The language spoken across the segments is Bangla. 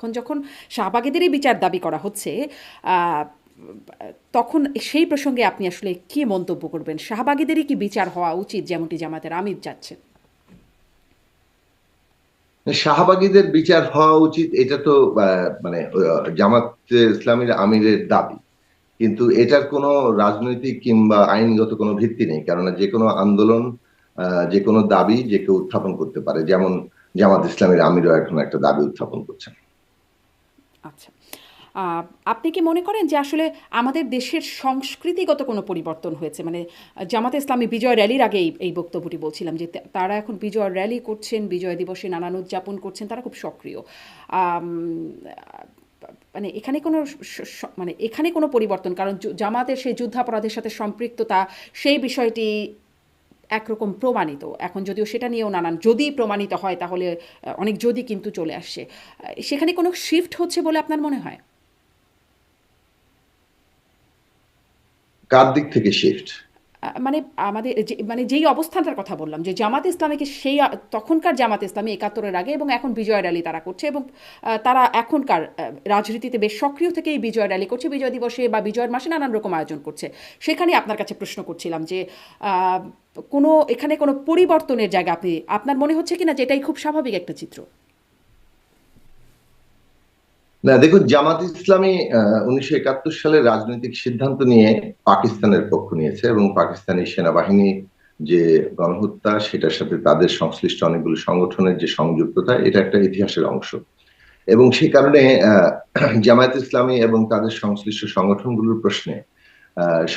এখন যখন শাহবাগীদেরই বিচার দাবি করা হচ্ছে তখন সেই প্রসঙ্গে আপনি আসলে কি মন্তব্য করবেন? শাহবাগীদেরই কি বিচার হওয়া উচিত যেমনটি জামাতের আমির যাচ্ছেন শাহবাগীদের বিচার হওয়া উচিত এটা তো মানে জামাত ইসলামীর আমিরের দাবি। কিন্তু এটার কোনো রাজনৈতিক কিংবা আইনগত কোনো ভিত্তি নেই। কেননা যে কোনো আন্দোলন যে কোনো দাবি যে কেউ উত্থাপন করতে পারে। যেমন জামাত ইসলামীর আমিরও এখন একটা দাবি উত্থাপন করছেন। আচ্ছা। আপনি কি মনে করেন যে আসলে আমাদের দেশের সংস্কৃতিগত কোনো পরিবর্তন হয়েছে? মানে জামাতে ইসলামী বিজয় র্যালির আগে এই বক্তব্যটি বলছিলাম যে তারা এখন বিজয় র্যালি করছেন, বিজয় দিবসে নানান উদযাপন করছেন, তারা খুব সক্রিয়। মানে এখানে কোনো মানে এখানে কোনো পরিবর্তন? কারণ জামাতের সেই যুদ্ধাপরাধের সাথে সম্পৃক্ততা, সেই বিষয়টি একরকম প্রমাণিত। এখন যদিও সেটা নিয়েও নানান, যদি প্রমাণিত হয় তাহলে অনেক যদি কিন্তু চলে আসছে সেখানে কোনো শিফট হচ্ছে বলে আপনার মনে হয়? কার দিক থেকে শিফট মানে আমাদের যে মানে যেই অবস্থানটার কথা বললাম, যে জামাত ইসলামীকে সেই তখনকার জামাত ইসলামী একাত্তরের আগে এবং এখন বিজয় র্যালি তারা করছে এবং তারা এখনকার রাজনীতিতে বেশ সক্রিয় থেকেই বিজয় র্যালি করছে, বিজয় দিবসে বা বিজয়ের মাসে নানান রকম আয়োজন করছে। সেখানে আপনার কাছে প্রশ্ন করছিলাম যে কোনো, এখানে কোনো পরিবর্তনের জায়গা আপনি, আপনার মনে হচ্ছে কিনা যে এটাই খুব স্বাভাবিক একটা চিত্র? না, দেখুন, জামাত ইসলামী উনিশশো একাত্তর সালে রাজনৈতিক সিদ্ধান্ত নিয়ে পাকিস্তানের পক্ষ নিয়েছে এবং পাকিস্তানি সেনাবাহিনী যে গণহত্যা, সেটার সাথে তাদের সংশ্লিষ্ট অনেকগুলো সংগঠনের যে সংযুক্ততা, এটা একটা ইতিহাসের অংশ। এবং সে কারণে জামায়াত ইসলামী এবং তাদের সংশ্লিষ্ট সংগঠনগুলোর প্রশ্নে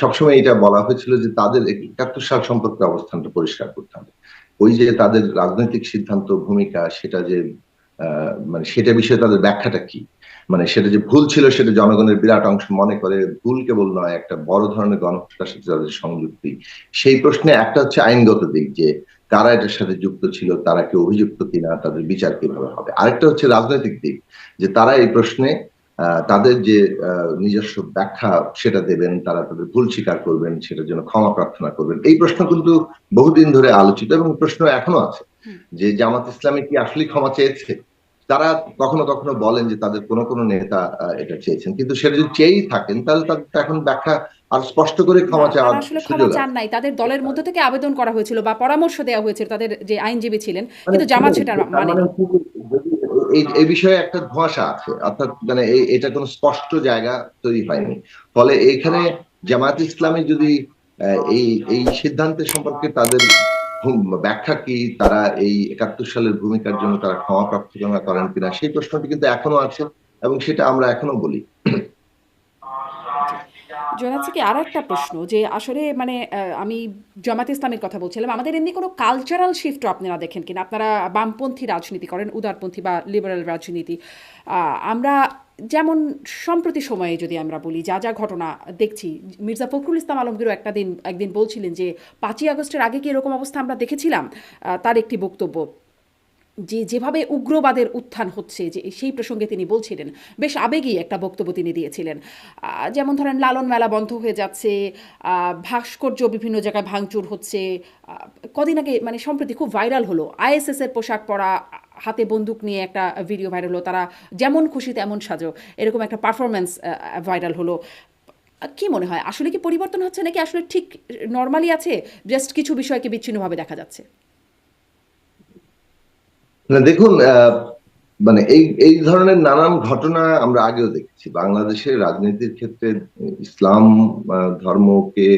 সবসময় এটা বলা হয়েছিল যে তাদের একাত্তর সাল সম্পর্কে অবস্থানটা পরিষ্কার করতে হবে। ওই যে তাদের রাজনৈতিক সিদ্ধান্ত, ভূমিকা, সেটা যে মানে সেটা বিষয়ে তাদের ব্যাখ্যাটা কি? মানে সেটা যে ভুল ছিল সেটা জনগণের বিরাট অংশ মনে করে ভুল কেবল নয় একটা বড় ধরনের গণহত্যার সাথে তাদের সংযুক্তি। সেই প্রশ্নে একটা হচ্ছে আইনগত দিক যে কারা এটার সাথে যুক্ত ছিল তারা কি অভিযুক্ত কিনা তাদের বিচার কীভাবে হবে? আরেকটা হচ্ছে রাজনৈতিক দিক যে তারা এই প্রশ্নে আহ, তাদের যে আহ, নিজস্ব ব্যাখ্যা সেটা দেবেন তারা তাদের ভুল স্বীকার করবেন সেটার জন্য ক্ষমা প্রার্থনা করবেন। এই প্রশ্ন কিন্তু বহুদিন ধরে আলোচিত এবং প্রশ্ন এখনও আছে যে জামাত ইসলামী কি আসলে ক্ষমা চেয়েছে? তারা কখনো কখনো বলেন যে তাদের কোনো কোনো নেতা এটা চেয়েছেন। কিন্তু সেটা যদি চেয়েই থাকেন তাহলে তাদের এখন ব্যাখ্যা আর স্পষ্ট করে ক্ষমা চাওয়ার আসলে ক্ষমা চান নাই। তাদের দলের মধ্য থেকে আবেদন করা হয়েছিল বা পরামর্শ দেওয়া হয়েছিল। তাদের যে আইনজীবী ছিলেন মানে কিন্তু জামাত সেটা মানে মানে এই বিষয়ে একটা ধোঁয়াশা আছে অর্থাৎ মানে এটা কোনো স্পষ্ট জায়গা তৈরি হয়নি। ফলে এখানে জামাত ইসলামী যদি এই এই সিদ্ধান্তের সম্পর্কে তাদের ব্যাখ্যা কি? তারা এই একাত্তর সালের ভূমিকার জন্য তারা ক্ষমা প্রার্থনা করেন কিনা, সেই প্রশ্নটি কিন্তু এখনও আছে এবং সেটা আমরা এখনও বলি। জোনাচ্ছে কি আর একটা প্রশ্ন যে আসলে মানে আমি জামাত ইসলামের কথা বলছিলাম, আমাদের এমনি কোনো কালচারাল শিফটও আপনারা দেখেন কিনা? আপনারা বামপন্থী রাজনীতি করেন, উদারপন্থী বা লিবারাল রাজনীতি আমরা যেমন সম্প্রতি সময়ে যদি আমরা বলি, যা যা ঘটনা দেখছি, মির্জা ফখরুল ইসলাম আলমগীরও একটা দিন, একদিন বলছিলেন যে, পাঁচই আগস্টের আগে কি এরকম অবস্থা আমরা দেখেছিলাম? তার একটি বক্তব্য, যে যেভাবে উগ্রবাদের উত্থান হচ্ছে, যে সেই প্রসঙ্গে তিনি বলছিলেন, বেশ আবেগী একটা বক্তব্য তিনি দিয়েছিলেন। যেমন ধরেন, লালন মেলা বন্ধ হয়ে যাচ্ছে ভাস্কর্য বিভিন্ন জায়গায় ভাঙচুর হচ্ছে কদিন আগে মানে সম্প্রতি খুব ভাইরাল হলো, আইএসএসের পোশাক পরা হাতে বন্দুক নিয়ে একটা ভিডিও ভাইরাল হলো, তারা যেমন খুশি তেমন সাজো। এরকম একটা পারফরমেন্স ভাইরাল হলো। কি মনে হয়, আসলে কি পরিবর্তন হচ্ছে নাকি আসলে ঠিক নর্মালি আছে জাস্ট কিছু বিষয়কে বিচ্ছিন্নভাবে দেখা যাচ্ছে? না, দেখুন মানে এই এই ধরনের নানান ঘটনা আমরা আগেও দেখেছি। বাংলাদেশের রাজনীতির ক্ষেত্রে ইসলাম ধর্মকে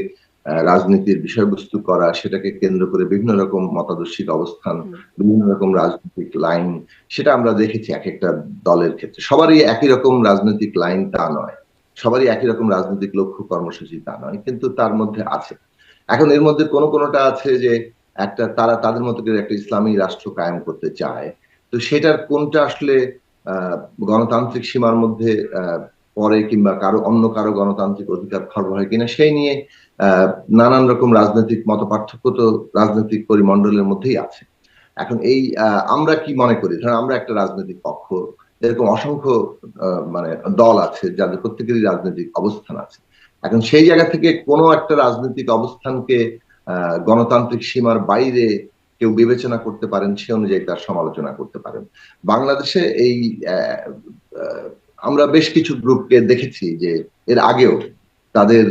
রাজনীতির বিষয়বস্তু করা সেটাকে কেন্দ্র করে বিভিন্ন রকম মতাদর্শিক অবস্থান বিভিন্ন রকম রাজনৈতিক লাইন সেটা আমরা দেখেছি এক একটা দলের ক্ষেত্রে। সবারই একই রকম রাজনৈতিক লাইন তা নয়। সবারই একই রকম রাজনৈতিক লক্ষ্য কর্মসূচি তা নয় কিন্তু তার মধ্যে আছে। এখন এর মধ্যে কোনো কোনোটা আছে যে একটা তারা তাদের মতো করে একটা ইসলামী রাষ্ট্র কায়েম করতে চায়। তো সেটার কোনটা আসলে আহ, গণতান্ত্রিক সীমার মধ্যে পড়ে কিংবা কারও, অন্য কারও গণতান্ত্রিক অধিকার খর্ব হয় কিনা, সেই নিয়ে নানান রকম রাজনৈতিক মত পার্থক্য তো রাজনৈতিক পরিমণ্ডলের মধ্যেই আছে। এখন এই আমরা কি মনে করি? ধরুন আমরা একটা রাজনৈতিক পক্ষ, এরকম অসংখ্য মানে দল আছে যাদের প্রত্যেকেরই রাজনৈতিক অবস্থান আছে। এখন সেই জায়গা থেকে কোনো একটা রাজনৈতিক অবস্থানকে গণতান্ত্রিক সীমার বাইরে কেউ বিবেচনা করতে পারেন, সে অনুযায়ী তার সমালোচনা করতে পারেন। বাংলাদেশে এই আমরা বেশ কিছু গ্রুপকে দেখেছি যে এর আগেও তাদের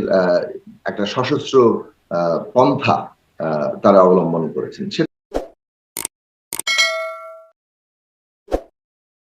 একটা সশস্ত্র পন্থা তারা অবলম্বন করেছেন।